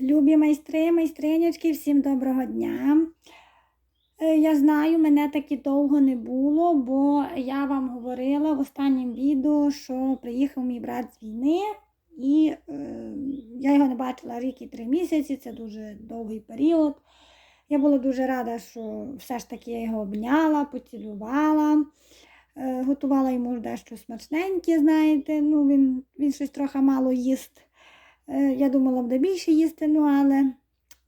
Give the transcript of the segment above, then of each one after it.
Любі майстри, майстринячки, всім доброго дня. Е, Я знаю, мене таки довго не було, бо я вам говорила в останньому відео, що приїхав мій брат з війни, і е, я його не бачила рік і три місяці, це дуже довгий період. Я була дуже рада, що все ж таки я його обняла, поцілювала, е, готувала йому дещо смачненьке, знаєте, ну він, він щось трохи мало їсть. Е, Я думала, буде більше їсти, ну але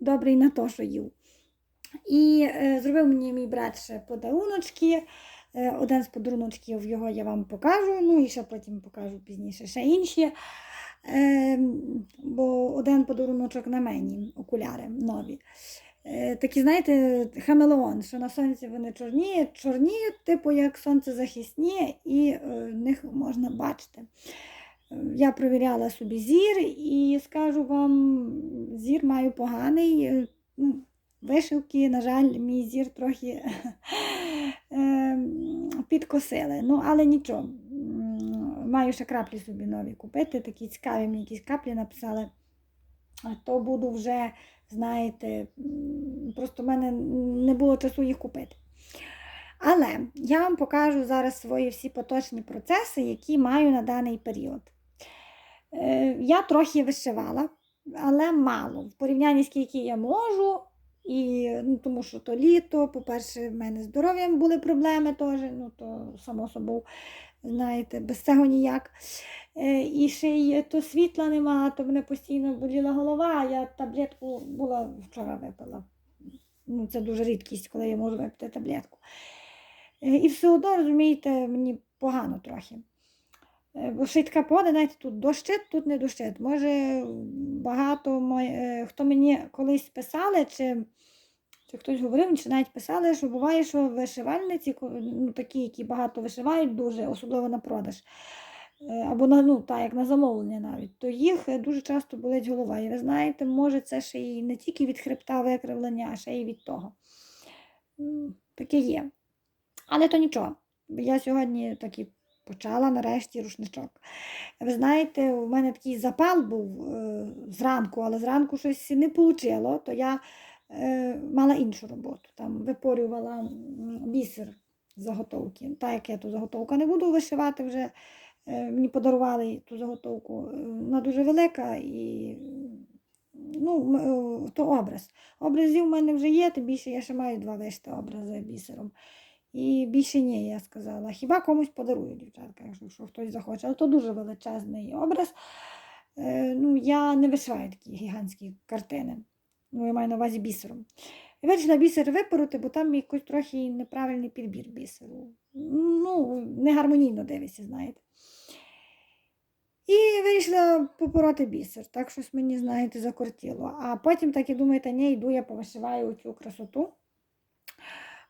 добрий на то, що їв. І е, зробив мені мій брат ще подаруночки. Е, один з подаруночків його я вам покажу, ну і ще потім покажу пізніше ще інші. Е, бо один подаруночок на мені, окуляри нові. Такі, знаєте, хамелеон, що на сонці вони чорніють, чорніють, типу як сонцезахисні, і е, них можна бачити. Я провіряла собі зір і скажу вам, зір маю поганий. Е, Ну, вишивки, на жаль, мій зір трохи е, підкосили. Ну, але нічого. Маю ще краплі собі нові купити. Такі цікаві мені якісь каплі написали. То буду вже, знаєте, просто в мене не було часу їх купити. Але я вам покажу зараз свої всі поточні процеси, які маю на даний період. Е, Я трохи вишивала, але мало. В порівнянні скільки я можу, і, ну, тому що то літо, по-перше, в мене з здоров'ям були проблеми теж, ну то само собою, знаєте, без цього ніяк. Е, І ще й то світла нема, то мене постійно боліла голова. Я таблетку була вчора випила. Ну, це дуже рідкість, коли я можу випити таблетку. Е, І все одно, розумієте, мені погано трохи. Е, така погода, знаєте, тут дощить, тут не дощить. Може, багато мой- е, хто мені колись писали, чи, чи хтось говорив, чи навіть писали, що буває, що вишивальниці, ну, такі, які багато вишивають, дуже, особливо на продаж, е, або на, ну, так, як на замовлення навіть, то їх дуже часто болить голова. І ви знаєте, може, це ще й не тільки від хребта викривлення, а ще й від того. Таке є. Але то нічого. Я сьогодні таки почала нарешті рушничок. Ви знаєте, у мене такий запал був е, зранку, але зранку щось не вийшло, то я е, мала іншу роботу. Там випорювала бісер заготовки. Так як я ту заготовку не буду вишивати вже. е, Мені подарували ту заготовку. е, Вона дуже велика і ну, е, то образ. Образів в мене вже є, тим більше я ще маю два вишити образи бісером. І більше ні, я сказала. Хіба комусь подарую, дівчатка, якщо, хтось захоче. Але то дуже величезний образ. Е, ну, я не вишиваю такі гігантські картини. Ну, я маю на увазі бісером. І вирішила бісер випороти, бо там якийсь трохи неправильний підбір бісеру. Ну, не гармонійно дивиться, знаєте. І вирішила попороти бісер. Так щось мені, знаєте, закортіло. А потім так і думаю, та ні, йду, я повишиваю цю красоту.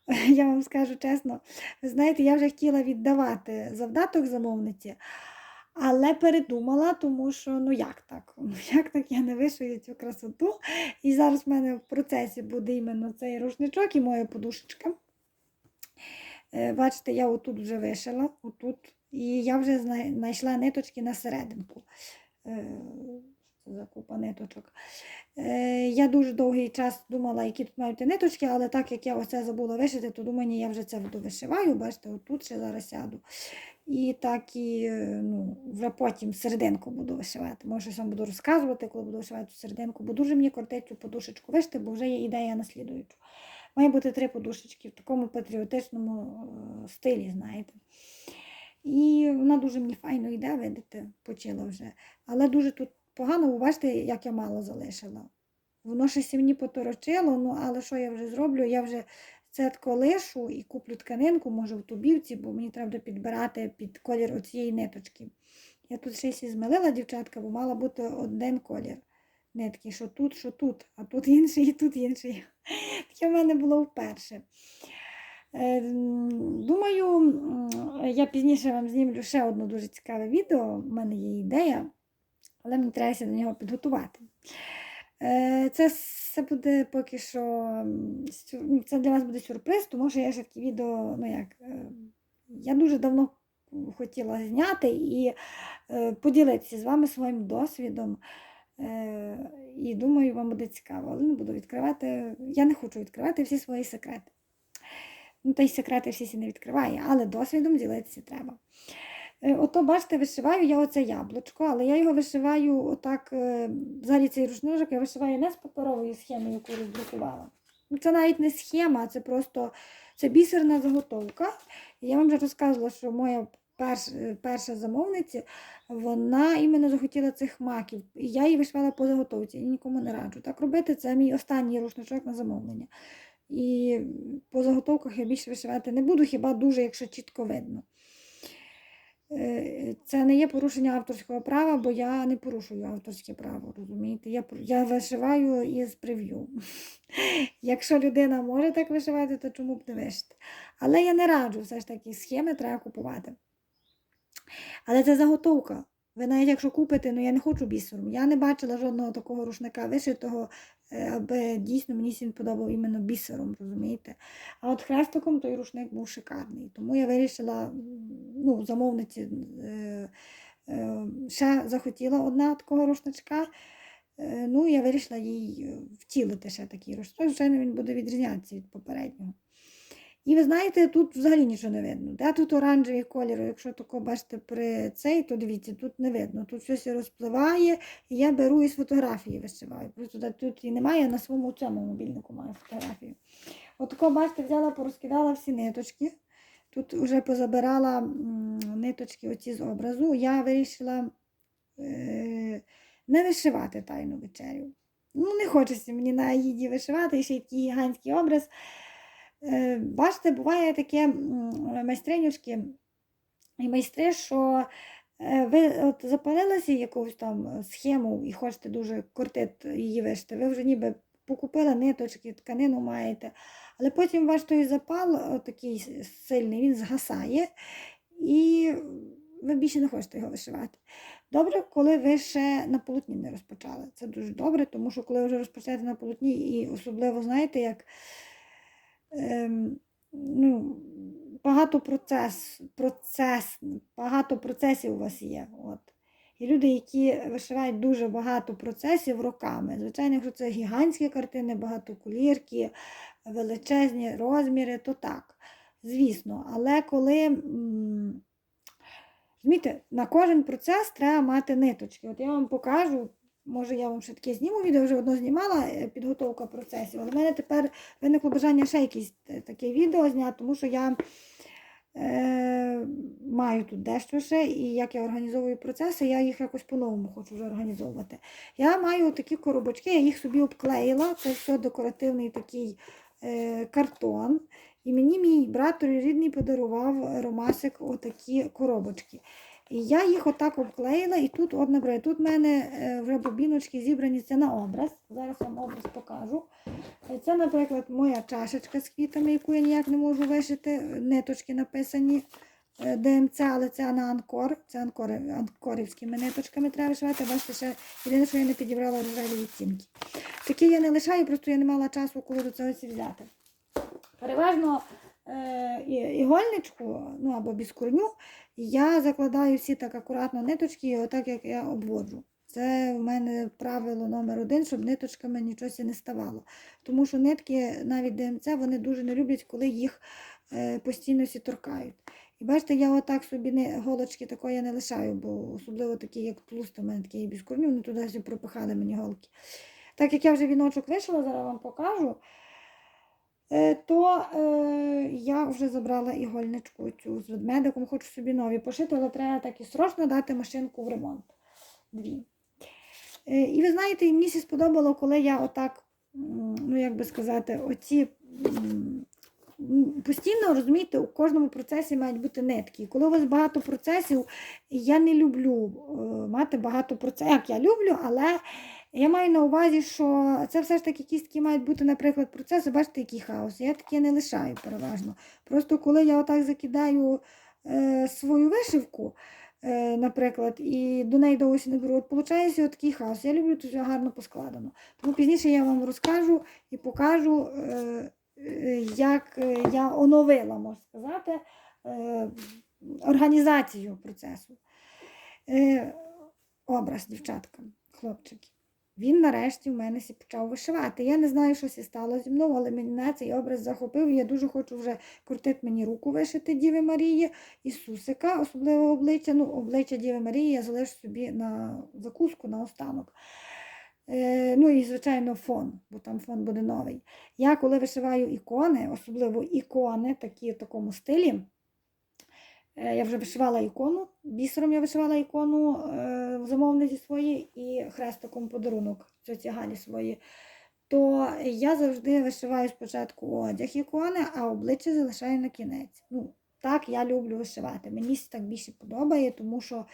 Я вам скажу чесно, знаєте, я вже хотіла віддавати завдаток замовниці, але передумала, тому що ну як так? Ну як так я не вишию цю красоту? І зараз в мене в процесі буде іменно цей рушничок і моя подушечка. Е, Бачите, я отут вже вишила, отут, і я вже знайшла ниточки на серединку. За купа ниточок. Е, Я дуже довгий час думала, які тут мають ниточки, але так як я оце забула вишити, то думаю, я вже це довишиваю. Бачите, отут ще зараз сяду. І так і е, ну, вже потім серединку буду вишивати. Може, щось вам буду розказувати, коли буду вишивати цю серединку, бо дуже мені кортить цю подушечку вишити, бо вже є ідея наслідуючу. Має бути три подушечки в такому патріотичному е, стилі, знаєте. І вона дуже мені файно йде, видите, почала вже. Але дуже тут погано, бачите, як я мало залишила. Воно щось мені поторочило, ну але що я вже зроблю? Я вже це тако лишу і куплю тканинку, може в тубівці, бо мені треба підбирати під колір оцієї ниточки. Я тут щось і змилила, дівчатка, бо мала бути один колір нитки, що тут, що тут, а тут інший і тут інший. Таке в мене було вперше. Е, Думаю, я пізніше вам знімлю ще одне дуже цікаве відео. У мене є ідея, але мені треба до нього підготувати. Е, Це все буде поки що. ну, Це для вас буде сюрприз, тому що я ще такі відео, ну як, е, я дуже давно хотіла зняти і е, поділитися з вами своїм досвідом. І думаю, вам буде цікаво, але не буду відкривати. Я не хочу відкривати всі свої секрети. Ну, та й секрети всі сі не відкриває, але досвідом ділитися треба. Е, Ото, бачите, вишиваю я оце яблучко, але я його вишиваю отак, е, взагалі цей рушнижок я вишиваю не з паперової схеми, яку роздрукувала. Ну, Це навіть не схема, це просто це бісерна заготовка. Я вам вже розказувала, що моя перш, е, перша замовниця, вона іменно захотіла цих маків. І я її вишивала по заготовці, і нікому не раджу. Так робити це мій останній рушничок на замовлення. І по заготовках я більше вишивати не буду, хіба дуже, якщо чітко видно. Е, Це не є порушення авторського права, бо я не порушую авторське право, розумієте? Я, я вишиваю із прев'ю. Якщо людина може так вишивати, то чому б не вишити? Але я не раджу все ж таки схеми треба купувати. Але це заготовка. Ви навіть якщо купите, ну я не хочу бісером. Я не бачила жодного такого рушника вишитого, е, аби дійсно мені він подобав іменно бісером, розумієте? А от хрестиком той рушник був шикарний. Тому я вирішила, ну, замовниці е, е, ще захотіла одна такого рушничка. Ну, я вирішила їй втілити ще такий рушник. Звичайно, він буде відрізнятися від попереднього. І ви знаєте, тут взагалі нічого не видно. Де тут оранжевий колір, якщо тако бачите при цей, то дивіться, тут не видно. Тут щось розпливає, і я беру із фотографії вишиваю. Просто де тут і немає, я на своєму цьому мобільнику маю фотографію. От тако, бачите, взяла, порозкидала всі ниточки. Тут вже позабирала ниточки оці з образу. Я вирішила е, не вишивати тайну вечерю. Ну, не хочеться мені на їді вишивати, ще й такий гігантський образ. Е, Бачите, буває таке м, майстринюшки і майстри, що е, ви от запалилися якусь там схему і хочете дуже кортит її вишити, ви вже ніби покупили ниточки, тканину маєте, але потім ваш той запал такий сильний, він згасає, і ви більше не хочете його вишивати. Добре, коли ви ще на полотні не розпочали. Це дуже добре, тому що коли вже розпочнете на полотні, і особливо знаєте, як ну, багато процес, процес, багато процесів у вас є. От. І люди, які вишивають дуже багато процесів роками. Звичайно, якщо це гігантські картини, багатокулірки, величезні розміри, то так, звісно. Але коли. Розумієте, на кожен процес треба мати ниточки. От я вам покажу, може я вам ще таке зніму відео, вже одно знімала е, підготовка процесів, але в мене тепер виникло бажання ще якесь е, таке відео зняти, тому що я е, маю тут дещо ще, і як я організовую процеси, я їх якось по-новому хочу вже організовувати. Я маю такі коробочки, я їх собі обклеїла, це все декоративний такий е, картон. І мені мій брат рідний подарував Ромасик отакі коробочки. І я їх отак обклеїла, і тут, от, наприклад, тут в мене е, вже бобіночки зібрані це на образ. Зараз вам образ покажу. Е, Це, наприклад, моя чашечка з квітами, яку я ніяк не можу вишити. Ниточки написані е, ДМЦ, але це на анкор. Це анкори, анкорівськими ниточками треба вишивати. Бачите, ще єдине, що я не підібрала рожеві відтінки. Такі я не лишаю, просто я не мала часу, коли до цього взяти. Переважно ігольничку, ну або біскурню, я закладаю всі так акуратно ниточки, отак як я обводжу. Це в мене правило номер один, щоб ниточками нічого не ставало. Тому що нитки, навіть ДМЦ, вони дуже не люблять, коли їх е, постійно торкають. І бачите, я отак собі не, голочки такої не лишаю, бо особливо такі, як тлуста, в мене такі є біскурню, вони туди пропихали мені голки. Так як я вже віночок вишила, зараз вам покажу. Е, то е, я вже забрала ігольничку цю з ведмедиком, хочу собі нові пошити, але треба так і срочно дати машинку в ремонт. Дві. Е, і ви знаєте, мені сі сподобало, коли я отак, ну як би сказати, оці постійно розумієте, у кожному процесі мають бути нитки. Коли у вас багато процесів, я не люблю е, мати багато процесів. Як я люблю, але я маю на увазі, що це все ж таки якісь такі мають бути, наприклад, процеси, бачите, який хаос. Я таке не лишаю переважно. Просто коли я отак закидаю е, свою вишивку, е, наприклад, і до неї до не беру, от виходить такий хаос. Я люблю все гарно поскладено. Тому пізніше я вам розкажу і покажу, е, е, як е, я оновила, можна сказати, е, організацію процесу. Е, образ, дівчатка, хлопчики. Він нарешті в мене почав вишивати. Я не знаю, що сі стало зі мною, але мене цей образ захопив. Я дуже хочу вже крутити мені руку вишити Діви Марії, Ісусика, особливо обличчя. Ну, обличчя Діви Марії я залишу собі на закуску на останок. Е, ну і, звичайно, фон, бо там фон буде новий. Я коли вишиваю ікони, особливо ікони, такі в такому стилі. Е, Я вже вишивала ікону, бісером я вишивала ікону е, в замовниці свої і хрестиком подарунок цьоці Галі свої. То я завжди вишиваю спочатку одяг ікони, а обличчя залишаю на кінець. Ну, так я люблю вишивати. Мені так більше подобає, тому що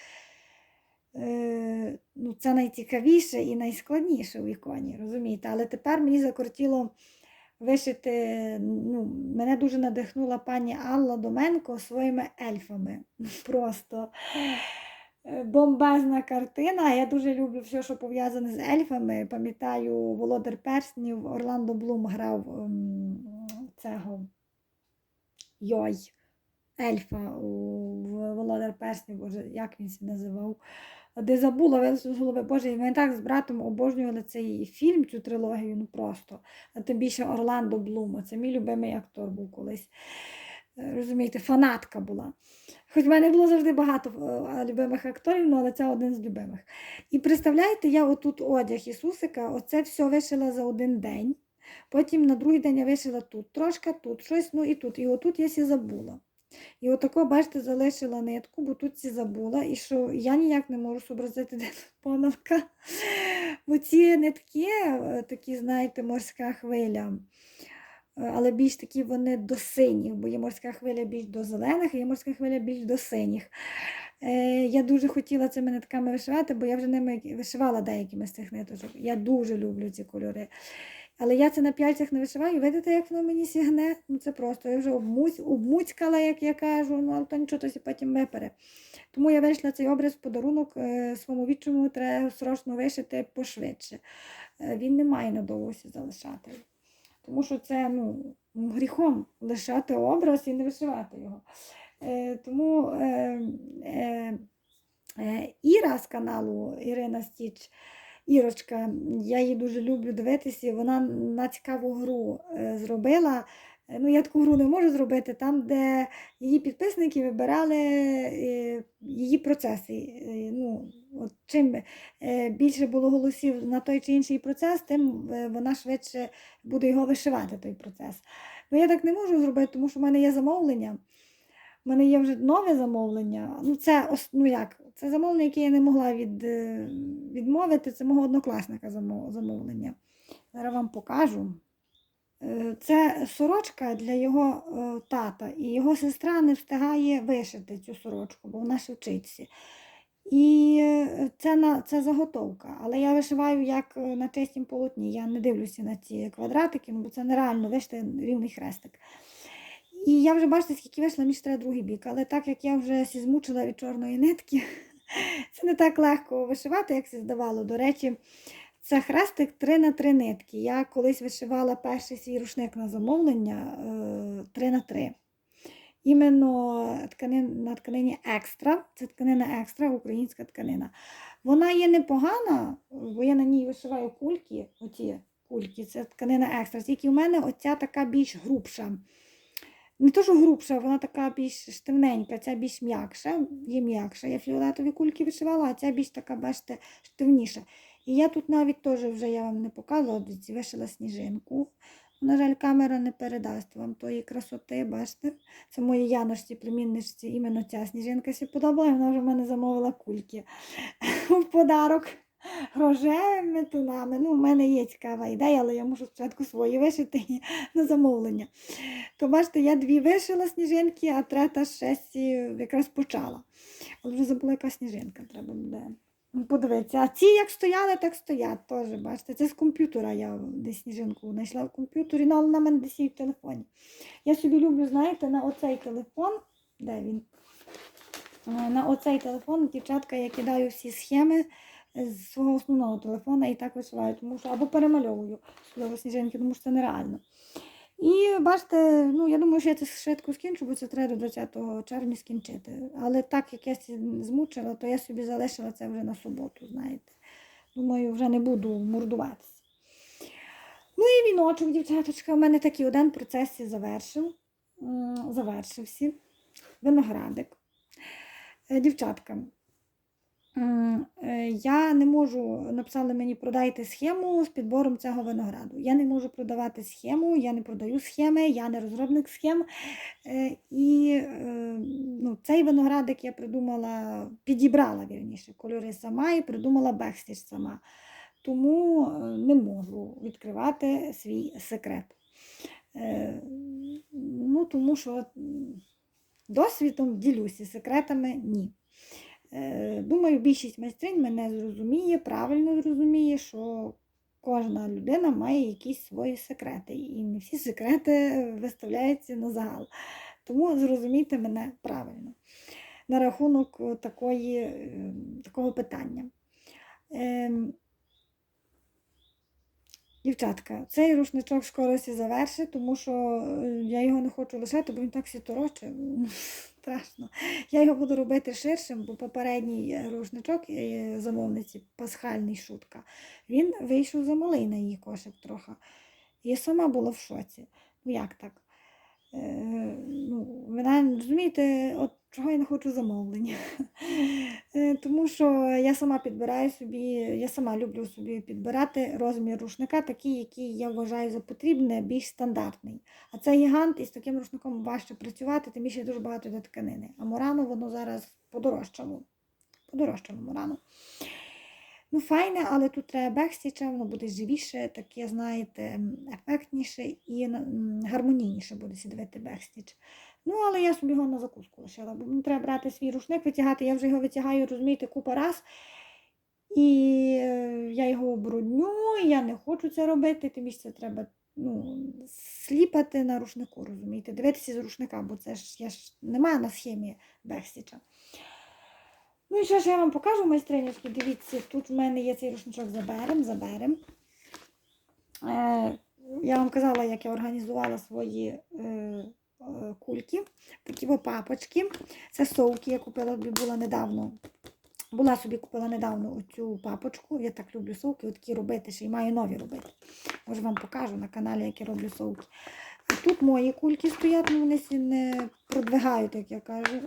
е, ну, це найцікавіше і найскладніше в іконі, розумієте? Але тепер мені закортіло вишити. Ну, мене дуже надихнула пані Алла Доменко своїми ельфами. Просто е, бомбезна картина. Я дуже люблю все, що пов'язане з ельфами. Пам'ятаю, Володар Перснів, Орландо Блум грав ем, цього Йой. Ельфа у Володар Перснів, як він себе називав. Де забула з голови. Боже, ми так з братом обожнювали цей фільм, цю трилогію, ну просто. А тим більше Орландо Блум. Це мій любимий актор був колись. Е, Розумієте, фанатка була. Хоч в мене було завжди багато е, любимих акторів, ну, але це один з любимих. І представляєте, я отут одяг Ісусика, оце все вишила за один день. Потім на другий день я вишила тут трошки, тут щось, ну і тут. І отут я сі забула. І отако, бачите, залишила нитку, бо тут ці забула, і що я ніяк не можу зобразити, де тут помилка. Бо ці нитки, е, такі, знаєте, морська хвиля, е, але більш такі вони до синіх, бо є морська хвиля більш до зелених, а є морська хвиля більш до синіх. Е, Я дуже хотіла цими нитками вишивати, бо я вже ними вишивала деякими з цих ниточок. Я дуже люблю ці кольори. Але я це на п'яльцях не вишиваю. Видите, як воно мені сігне? Ну це просто. Я вже обмуць, обмуцькала, як я кажу, ну але то нічого то потім випере. Тому я вийшла цей образ в подарунок е, своєму відчому треба срочно вишити пошвидше. Е, він не має надовго залишати. Тому що це ну, гріхом лишати образ і не вишивати його. Е, тому е, е, е, Іра з каналу Ірина Стіч. Ірочка, я її дуже люблю дивитися. Вона на цікаву гру е, зробила. Е, Ну, я таку гру не можу зробити, там, де її підписники вибирали е, її процеси. Ну, от чим більше було голосів на той чи інший процес, тим вона швидше буде його вишивати, той процес. Ну, я так не можу зробити, тому що в мене є замовлення. У мене є вже нове замовлення. Ну, це ну як, це замовлення, яке я не могла від, е, відмовити. Це мого однокласника замовлення. Зараз вам покажу. Е, Це сорочка для його е, тата, і його сестра не встигає вишити цю сорочку, бо вона ще. І це, на, це заготовка. Але я вишиваю як на чистім полотні. Я не дивлюся на ці квадратики, ну, бо це нереально вишити рівний хрестик. І я вже бачите, скільки вийшла, мені ще треба другий бік. Але так як я вже сі змучила від чорної нитки, це не так легко вишивати, як це здавало. До речі, це хрестик 3 на 3 нитки. Я колись вишивала перший свій рушник на замовлення 3 на 3. Іменно на тканині екстра. Це тканина екстра, українська тканина. Вона є непогана, бо я на ній вишиваю кульки. Оці кульки, це тканина екстра. Тільки в мене оця така більш грубша. Не то, що грубша, вона така більш штивненька, ця більш м'якша, є м'якша. Я фіолетові кульки вишивала, а ця більш така, бачите, штивніша. І я тут навіть теж вже я вам не показувала, вишила сніжинку. На жаль, камера не передасть вам тої красоти, бачите? Це моїй Яночці, племінничці, іменно ця сніжинка сі подобала, вона вже в мене замовила кульки в подарок рожевими тонами. Ну, в мене є цікава ідея, але я мушу спочатку свої вишити на замовлення. То бачите, я дві вишила сніжинки, а третя ще сі якраз почала. Але вже забула, яка сніжинка треба буде. Подивитися. А ці як стояли, так стоять теж. Бачите, це з комп'ютера я десь сніжинку знайшла в комп'ютері, ну, але на мене десь є в телефоні. Я собі люблю, знаєте, на оцей телефон, де він? Е, На оцей телефон дівчатка я кидаю всі схеми з свого основного телефона і так вишиваю, тому що або перемальовую сніжинки, тому що це нереально. І бачите, ну я думаю, що я це швидко скінчу, бо це треба до 20 червня скінчити. Але так як я змучила, то я собі залишила це вже на суботу, знаєте. Думаю, вже не буду мордуватися. Ну і віночок, дівчаточка, у мене такий один процес завершив. завершився. Виноградик. Е, Дівчатка, я не можу, написали мені, продайте схему з підбором цього винограду. Я не можу продавати схему, я не продаю схеми, я не розробник схем. Е, І е, ну, цей виноградик я придумала, підібрала вірніше кольори сама і придумала бекстіж сама. Тому е, не можу відкривати свій секрет. Е, Ну, тому що досвідом ділюся, секретами ні. Е, Думаю, більшість майстринь мене зрозуміє, правильно зрозуміє, що кожна людина має якісь свої секрети, і не всі секрети виставляються на загал. Тому зрозумійте мене правильно на рахунок такої, е, такого питання. Дівчатка, цей рушничок скоро сі завершить, тому що е, я його не хочу лишати, бо він так сітороче. Страшно. Я його буду робити ширшим, бо попередній е, рушничок е, замовниці, пасхальний шутка, він вийшов замалий на її кошик трохи. Я сама була в шоці. Ну як так? Ну, вона, розумієте, от чого я не хочу замовлення. Е, Тому що я сама підбираю собі, я сама люблю собі підбирати розмір рушника, такий, який я вважаю за потрібне, більш стандартний. А це гігант, і з таким рушником важче працювати, тим більше дуже багато йде тканини. А Мурано воно зараз подорожчало. Подорожчало Мурано. Ну, файне, але тут треба бекстіча, воно буде живіше, таке, знаєте, ефектніше і гармонійніше буде сідати бекстіч. Ну, але я собі його на закуску лишила, бо мені треба брати свій рушник, витягати. Я вже його витягаю, розумієте, купа раз. І е, я його обрудню, я не хочу це робити, тим більше це треба ну, сліпати на рушнику, розумієте, дивитися з рушника, бо це ж я ж немає на схемі бекстіча. Ну і що ж я вам покажу, майстринівські, дивіться, тут в мене є цей рушничок заберем, заберем. Е, я вам казала, як я організувала свої е, кульки, такі папочки. Це совки, я купила була недавно. Була собі купила недавно оцю папочку. Я так люблю совки, отакі робити, ще й маю нові робити. Може вам покажу на каналі, як я роблю совки. А тут мої кульки стоять, ну вони не продвигають, як я кажу.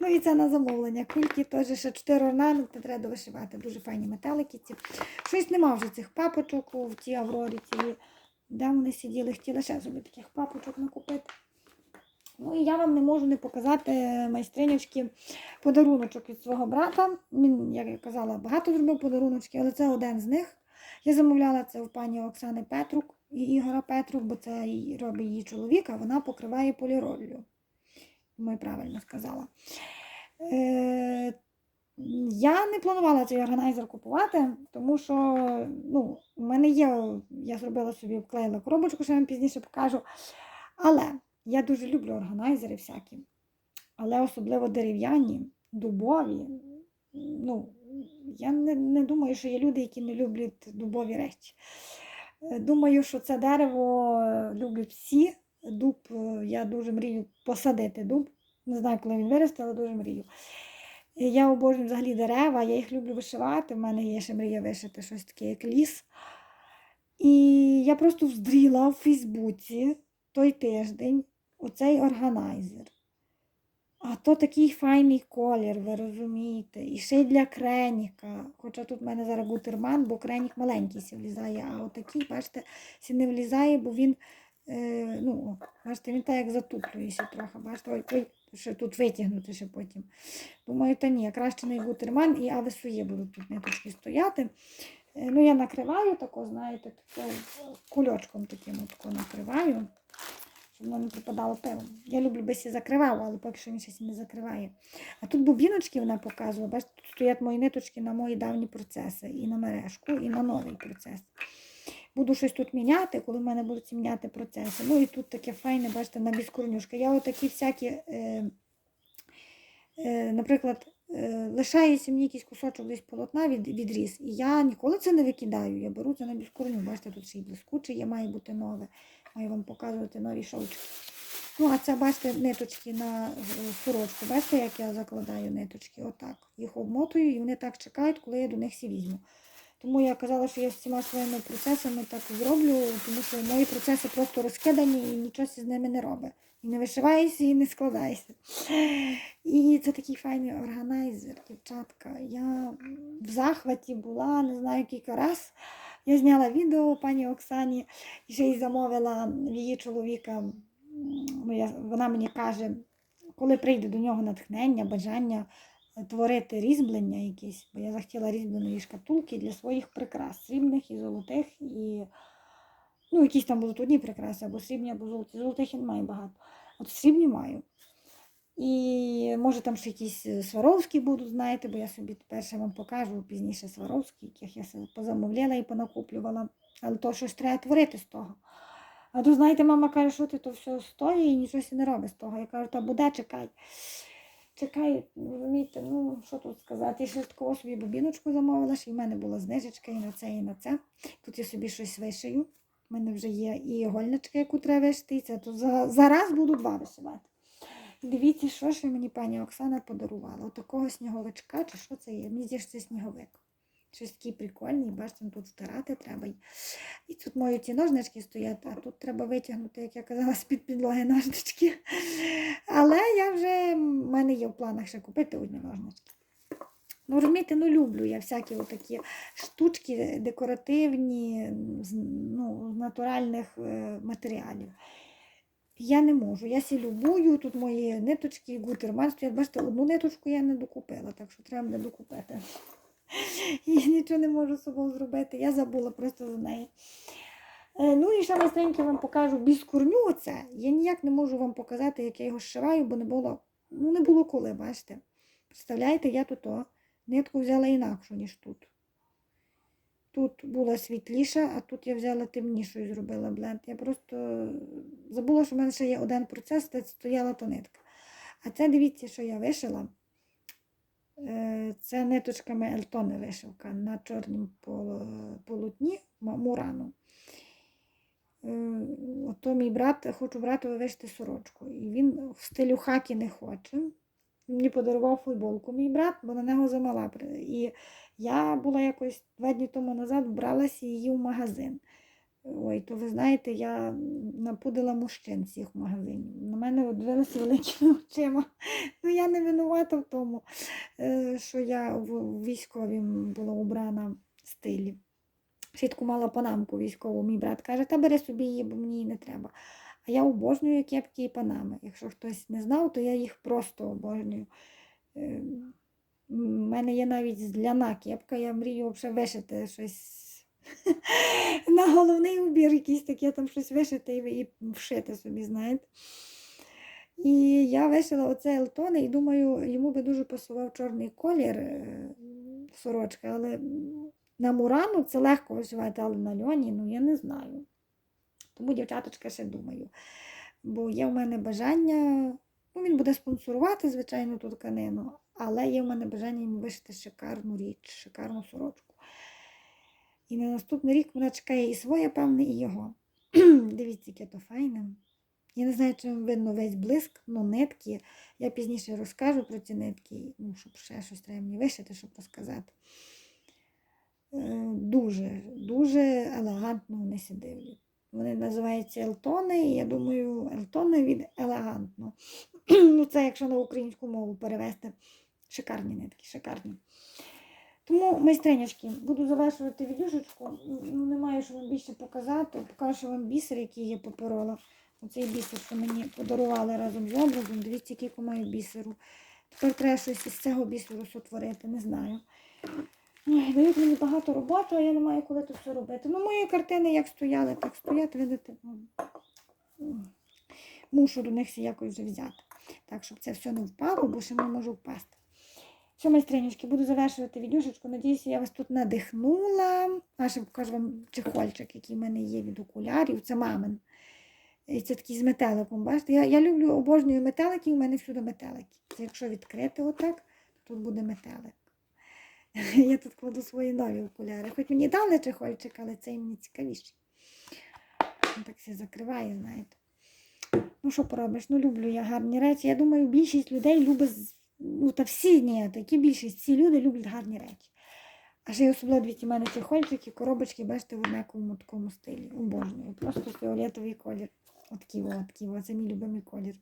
Ну і це на замовлення. Кульки теж ще 4 орнаменти треба довишивати. Дуже файні метелики ці. Щось нема вже цих папочок в тій Аврорі. Де вони сиділи, хотіла ще собі таких папочок накупити. Ну і я вам не можу не показати майстринячки подаруночок від свого брата. Він, як я казала, багато зробив подаруночки, але це один з них. Я замовляла це у пані Оксани Петрук і Ігора Петрук, бо це робить її чоловік, а вона покриває поліроллю. Думаю, правильно сказала. Е, я не планувала цей органайзер купувати, тому що ну, у мене є, я зробила собі, вклеїла коробочку, що я вам пізніше покажу. Але я дуже люблю органайзери всякі. Але особливо дерев'яні, дубові. Ну, я не, не думаю, що є люди, які не люблять дубові речі. Е, Думаю, що це дерево е, люблять всі. Дуб, е, я дуже мрію посадити дуб. Не знаю, коли він виросте, але дуже мрію. Я обожнюю взагалі дерева, я їх люблю вишивати. У мене є ще мрія вишити щось таке, як ліс. І я просто вздріла в Фейсбуці той тиждень оцей органайзер. А то такий файний колір, ви розумієте. І ще й для креніка. Хоча тут в мене зараз гутерман, бо кренік маленький влізає, а отакий, бачите, сі не влізає, бо він, е, ну, бачите, він так як затуплюється трохи. Бачите, ой, ой, ще тут витягнути ще потім. Думаю, та ні, краще не гутерман і авесує будуть тут ниточки стояти. Е, Ну, я накриваю тако, знаєте, тако, кульочком таким отако накриваю, воно не припадало пивом. Я люблю би сі закривав, але поки що він ще сі не закриває. А тут бубіночки вона показує. Бачите, тут стоять мої ниточки на мої давні процеси, і на мережку, і на новий процес. Буду щось тут міняти, коли в мене будуть міняти процеси. Ну і тут таке файне, бачите, на біскорнюшка. Я отакі всякі, е, е, наприклад, е, лишається мені якийсь кусочок десь полотна від, відріз. І я ніколи це не викидаю. Я беру це на біскорню. Бачите, тут ще й блискуче, є, має бути нове. Маю вам показувати нові шовчики. Ну, а це, бачите, ниточки на е, сорочку. Бачите, як я закладаю ниточки? Отак. Їх обмотую і вони так чекають, коли я до них всі візьму. Тому я казала, що я з всіма своїми процесами так зроблю, тому що мої процеси просто розкидані і нічого з ними не робить. І не вишиваєшся, і не складаєшся. І це такий файний органайзер, дівчатка. Я в захваті була, не знаю кілька раз. Я зняла відео пані Оксані і ще й замовила її чоловіка. Ну, вона мені каже, коли прийде до нього натхнення, бажання е, творити різьблення якісь, бо я захотіла різьбленої шкатулки для своїх прикрас, срібних і золотих, і ну, якісь там будуть одні прикраси, або срібні, або золоті. Золотих я не маю багато. От срібні маю. І може там ще якісь е, Сваровські будуть, знаєте, бо я собі перше вам покажу пізніше Сваровські, яких я позамовляла і понакуплювала. Але то щось треба творити з того. А тут, знаєте, мама каже, що ти то все стоїть і нічого не робить з того. Я кажу, та буде, чекай. Чекай, розумієте, ну що тут сказати. Я ще такого собі бобіночку замовила, що в мене була знижечка і на це, і на це. Тут я собі щось вишию. У мене вже є і гольничка, яку треба вишити, і це то за, зараз буду два вишивати. Дивіться, що ж мені пані Оксана подарувала. Отакого сніговичка, чи що це є? Мені здається, це сніговик. Щось такий прикольний, бачите, тут старати треба. І тут мої ці ножнички стоять, а тут треба витягнути, як я казала, з-під підлоги ножнички. Але я вже, в мене є в планах ще купити одні ножнички. Ну, розумієте, ну люблю я всякі отакі штучки декоративні, ну, з натуральних е, матеріалів. Я не можу. Я сі любую, тут мої ниточки, гутерман стоять. Бачите, одну ниточку я не докупила, так що треба буде докупити. Я нічого не можу з собою зробити. Я забула просто за неї. Е, Ну і ще маленьке вам покажу біскурню оце. Я ніяк не можу вам показати, як я його зшиваю, бо не було, ну, не було коли, бачите. Представляєте, я тут о, нитку взяла інакшу, ніж тут. Тут була світліша, а тут я взяла темнішу і зробила бленд. Я просто забула, що в мене ще є один процес, де стояла то нитка. А це дивіться, що я вишила. Е, Це ниточками Ельтони вишивка на чорнім полотні мурану. Е, Ото мій брат, хочу братові вишити сорочку. І він в стилю хакі не хоче. Мені подарував футболку мій брат, бо на нього замала. І я була якось два дні тому назад, вбралася її в магазин. Ой, то ви знаєте, я напудила мужчин всіх в магазині. На мене дивилися великими очима. Ну я не винувата в тому, е, що я в військовій була убрана в стилі. Ще мала панамку військову. Мій брат каже, та бери собі її, бо мені її не треба. А я обожнюю кепки і панами. Якщо хтось не знав, то я їх просто обожнюю. У мене є навіть ляна кепка, я мрію взагалі вишити щось на головний убір якийсь таке, там щось вишити і, і вшити собі, знаєте. І я вишила оце Елтони і думаю, йому би дуже пасував чорний колір е, сорочки, але на Мурану це легко вишивати, але на льоні, ну я не знаю. Тому, дівчаточка, ще думаю. Бо є в мене бажання, ну він буде спонсорувати, звичайно, ту тканину, але є в мене бажання йому вишити шикарну річ, шикарну сорочку. І на наступний рік мене чекає і своє, певне, і його. Дивіться, яке то файне. Я не знаю, чи вам видно весь блиск, але нитки. Я пізніше розкажу про ці нитки, ну, щоб ще щось треба мені вишити, щоб розказати. Е, Дуже, дуже елегантно вони сі. Вони називаються Елтони, і я думаю, Елтони від елегантно. ну, це якщо на українську мову перевести. Шикарні нитки, шикарні. Тому, майстринячки, буду завершувати відюшечку. Ну, немає що вам більше показати. Покажу вам бісер, який я попорола. Оцей бісер, що мені подарували разом з образом. Дивіться, який маю бісеру. Тепер треба щось із цього бісеру сотворити, не знаю. Ой, дають мені багато роботи, а я не маю коли тут все робити. Ну, мої картини як стояли, так стоять, видите. ну, Мушу до них якось вже взяти. Так, щоб це все не впало, бо ще не можу впасти. Все, майстринючки, буду завершувати відюшечку. Надіюся, я вас тут надихнула. А ще покажу вам чехольчик, який в мене є від окулярів. Це мамин. І це такий з метеликом. Бачите? Я, я люблю обожнюю метелики, у мене всюди метелики. Це якщо відкрити отак, то тут буде метелик. Я тут кладу свої нові окуляри. Хоч мені дали чехольчик, але цей мені цікавіший. Він так все закриває, знаєте. Ну, що поробиш? Ну, люблю я гарні речі. Я думаю, більшість людей любить, ну та всі ні, такі більшість, всі люди люблять гарні речі. А ще й особливо дивіться, мене ці хольчики, коробочки, бачите, в однаковому такому стилі. Обожнюю. Просто фіолетовий колір. Отакий, о, такий, це мій любимий колір.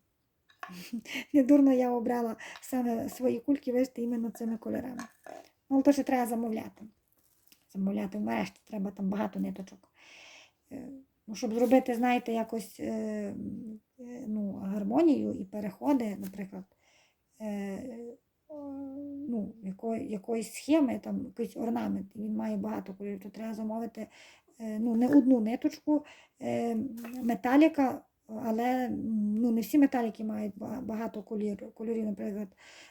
Недурно я обрала саме свої кульки, бачите, іменно цими кольорами. Ну, то ще треба замовляти. Замовляти в мережі, треба там багато ниточок. Е, Ну, щоб зробити, знаєте, якось е, е, ну, гармонію і переходи, наприклад, ну, якої, якоїсь схеми, там якийсь орнамент, він має багато кольорів, то треба замовити е, ну, не одну ниточку е, металіка, але ну, не всі металіки мають багато кольорів, кольорів, наприклад.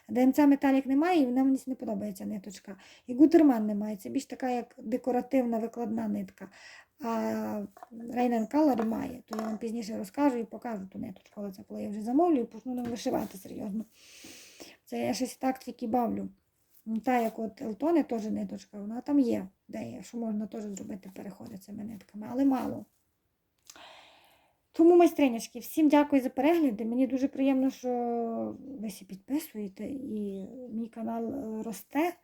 ДМЦ металік немає, і вона мені не подобається ниточка. І гутерман немає, це більш така як декоративна викладна нитка. А Rain Color має, то я вам пізніше розкажу і покажу ту ниточку, але це коли я вже замовлю і почну вишивати серйозно. Це я щось так тільки бавлю. Ну, Та, як от Елтони теж ниточка, вона там є, де є, що можна теж зробити переходи цими нитками, але мало. Тому, майстринячки, всім дякую за перегляди. Мені дуже приємно, що ви всі підписуєте і мій канал е, росте.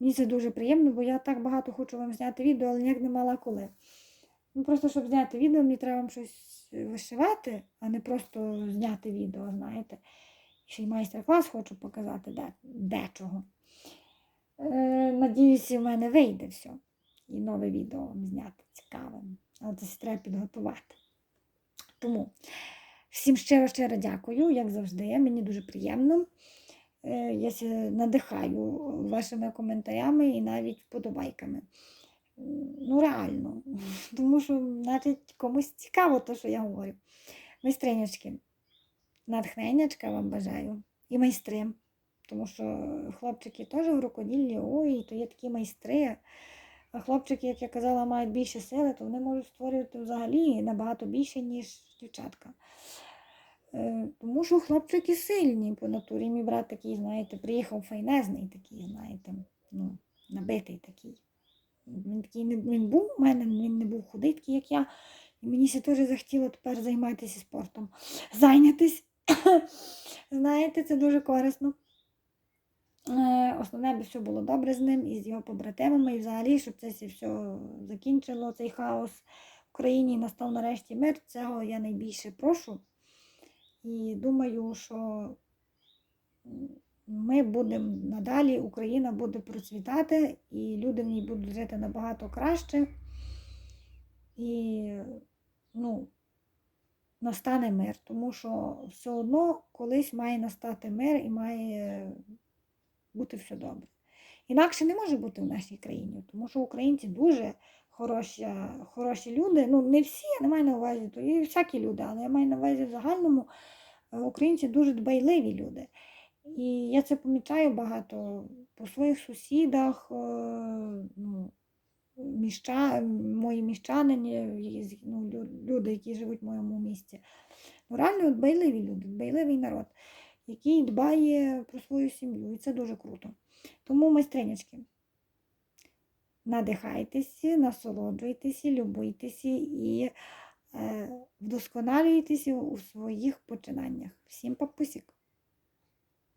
Мені це дуже приємно, бо я так багато хочу вам зняти відео, але ніяк не мала коли. Ну, просто, щоб зняти відео, мені треба вам щось вишивати, а не просто зняти відео, знаєте. Ще й майстер-клас хочу показати де, дечого. Е, надіюся, в мене вийде все. І нове відео вам зняти цікаве. Але це треба підготувати. Тому всім щиро-щиро дякую, як завжди. Мені дуже приємно. Е, Я надихаю вашими коментарями і навіть вподобайками. Ну, реально. Тому що навіть комусь цікаво те, що я говорю. Майстринячки, натхненнячка вам бажаю. І майстри. Тому що хлопчики теж в рукоділлі, ой, то є такі майстри. А хлопчики, як я казала, мають більше сили, то вони можуть створювати взагалі набагато більше, ніж дівчатка. Е, Тому що хлопчики сильні по натурі. Мій брат такий, знаєте, приїхав файнезний такий, знаєте, ну, набитий такий. Він такий не він був у мене, він не був худий, такий, як я. І мені ще теж захотіло тепер займатися спортом. Зайнятись. Знаєте, це дуже корисно. Е, Основне, аби все було добре з ним і з його побратимами, і взагалі, щоб це все закінчило, цей хаос в країні і настав нарешті мир. Цього я найбільше прошу. І думаю, що ми будемо надалі, Україна буде процвітати, і люди в ній будуть жити набагато краще. І ну, настане мир, тому що все одно колись має настати мир і має бути все добре. Інакше не може бути в нашій країні, тому що українці дуже хороші, хороші люди. Ну, не всі, я не маю на увазі, то і всякі люди, але я маю на увазі в загальному е, українці дуже дбайливі люди. І я це помічаю багато по своїх сусідах, е, ну, міща, мої міщанині, ну, люди, які живуть в моєму місті. Ну, реально дбайливі люди, дбайливий народ, який дбає про свою сім'ю. І це дуже круто. Тому, майстринячки, надихайтеся, насолоджуйтеся, любуйтеся і е, вдосконалюйтеся у своїх починаннях. Всім папусік!